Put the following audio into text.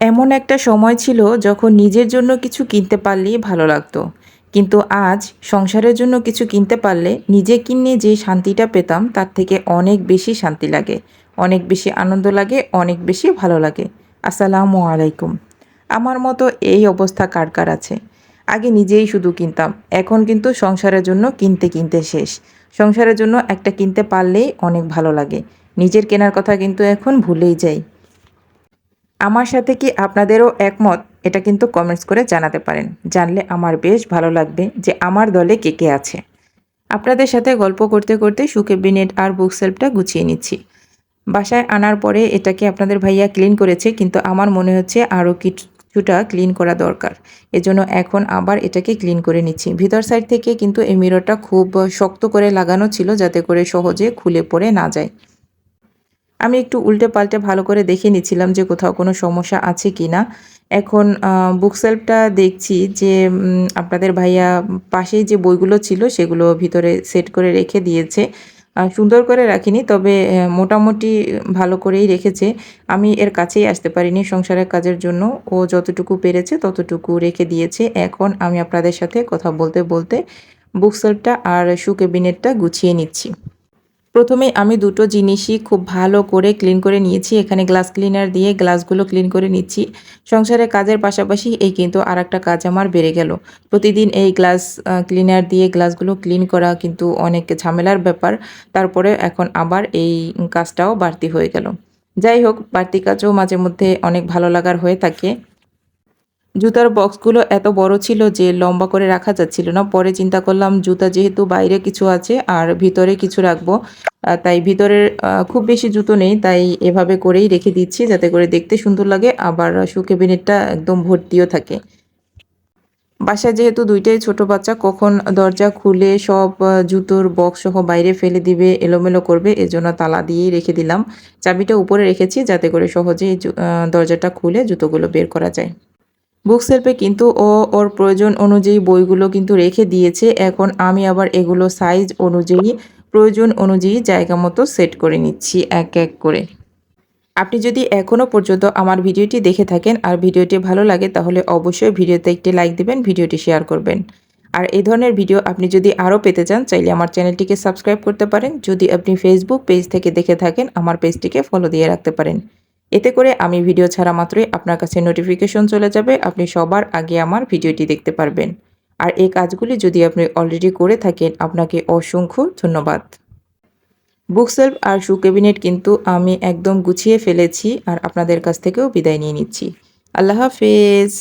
এমন একটা সময় ছিল যখন নিজের জন্য কিছু কিনতে পারলেই ভালো লাগতো। কিন্তু আজ সংসারের জন্য কিছু কিনতে পারলে নিজে কিনে যে শান্তিটা পেতাম, তার থেকে অনেক বেশি শান্তি লাগে। অনেক বেশি আনন্দ লাগে, অনেক বেশি ভালো লাগে। আসসালামু আলাইকুম। আমার মতো এই অবস্থা কার কার আছে? আগে নিজেই শুধু কিনতাম, এখন কিন্তু সংসারের জন্য কিনতে কিনতে শেষ। সংসারের জন্য একটা কিনতে পারলেই অনেক ভালো লাগে। নিজের কেনার কথা কিন্তু এখন ভুলেই যাই। আমার সাথে কি আপনাদেরও একমত? এটা কিন্তু কমেন্টস করে জানাতে পারেন। জানলে আমার বেশ ভালো লাগবে যে আমার দলে কে কে আছে। আপনাদের সাথে গল্প করতে করতে সুকে বিনেট আর বুক সেলফটা গুছিয়ে নিচ্ছি। বাসায় আনার পরে এটাকে আপনাদের ভাইয়া ক্লিন করেছে, কিন্তু আমার মনে হচ্ছে আরও কিছুটা ক্লিন করা দরকার। এজন্য এখন আবার এটাকে ক্লিন করে নিচ্ছি। ভিতর সাইড থেকে কিন্তু এই মিররটা খুব শক্ত করে লাগানো ছিল যাতে করে সহজে খুলে পড়ে না যায়। আমি একটু উল্টে পাল্টে ভালো করে দেখে নিচ্ছিলাম যে কোথাও কোনো সমস্যা আছে কি না। এখন বুক সেলফটা দেখছি যে আপনাদের ভাইয়া পাশেই যে বইগুলো ছিল সেগুলো ভিতরে সেট করে রেখে দিয়েছে। সুন্দর করে রাখিনি, তবে মোটামুটি ভালো করেই রেখেছে। আমি এর কাছেই আসতে পারিনি সংসারের কাজের জন্য। ও যতটুকু পেরেছে ততটুকু রেখে দিয়েছে। এখন আমি আপনাদের সাথে কথা বলতে বলতে বুক সেলফটা আর শু কেবিনেটটা গুছিয়ে নিচ্ছি। প্রথমে আমি দুটো জিনিসই খুব ভালো করে ক্লিন করে নিয়েছি। এখানে গ্লাস ক্লিনার দিয়ে গ্লাসগুলো ক্লিন করে নিচ্ছি। সংসারে কাজের পাশাপাশি এই কিন্তু আর একটা কাজ আমার বেড়ে গেল। প্রতিদিন এই গ্লাস ক্লিনার দিয়ে গ্লাসগুলো ক্লিন করা কিন্তু অনেক ঝামেলার ব্যাপার। তারপরে এখন আবার এই কাজটাও বাড়তি হয়ে গেল। যাই হোক, বাড়তি কাজও মাঝে মধ্যে অনেক ভালো লাগার হয়ে থাকে। জুতার বক্সগুলো এত বড় ছিল যে লম্বা করে রাখা যাচ্ছিল না। পরে চিন্তা করলাম, জুতা যেহেতু বাইরে কিছু আছে আর ভিতরে কিছু রাখব তাই ভিতরের খুব বেশি জুতো নেই, তাই এভাবে করেই রেখে দিচ্ছি যাতে করে দেখতে সুন্দর লাগে। আবার শু ক্যাবিনেটটা একদম ভর্তিও থাকে। বাসায় যেহেতু দুইটাই ছোট বাচ্চা, কখন দরজা খুলে সব জুতোর বক্স সহ বাইরে ফেলে দিবে, এলোমেলো করবে, এজন্য তালা দিয়েই রেখে দিলাম। চাবিটা উপরে রেখেছি যাতে করে সহজেই দরজাটা খুলে জুতোগুলো বের করা যায়। বুক সেলফে কিন্তু ও ওর প্রয়োজন অনুযায়ী বইগুলো কিন্তু রেখে দিয়েছে। এখন আমি আবার এগুলো সাইজ অনুযায়ী, প্রয়োজন অনুযায়ী জায়গা মতো সেট করে নিচ্ছি এক এক করে। আপনি যদি এখনও পর্যন্ত আমার ভিডিওটি দেখে থাকেন আর ভিডিওটি ভালো লাগে তাহলে অবশ্যই ভিডিওতে একটি লাইক দেবেন, ভিডিওটি শেয়ার করবেন। আর এই ধরনের ভিডিও আপনি যদি আরও পেতে চান, চাইলে আমার চ্যানেলটিকে সাবস্ক্রাইব করতে পারেন। যদি আপনি ফেসবুক পেজ থেকে দেখে থাকেন, আমার পেজটিকে ফলো দিয়ে রাখতে পারেন। এতে করে আমি ভিডিও ছাড়া মাত্রই আপনার কাছে নোটিফিকেশন চলে যাবে, আপনি সবার আগে আমার ভিডিওটি দেখতে পারবেন। আর এই কাজগুলি যদি আপনি অলরেডি করে থাকেন, আপনাকে অসংখ্য ধন্যবাদ। বুক সেলফ আর শু ক্যাবিনেট কিন্তু আমি একদম গুছিয়ে ফেলেছি আর আপনাদের কাছ থেকেও বিদায় নিয়ে নিচ্ছি। আল্লাহ হাফেজ!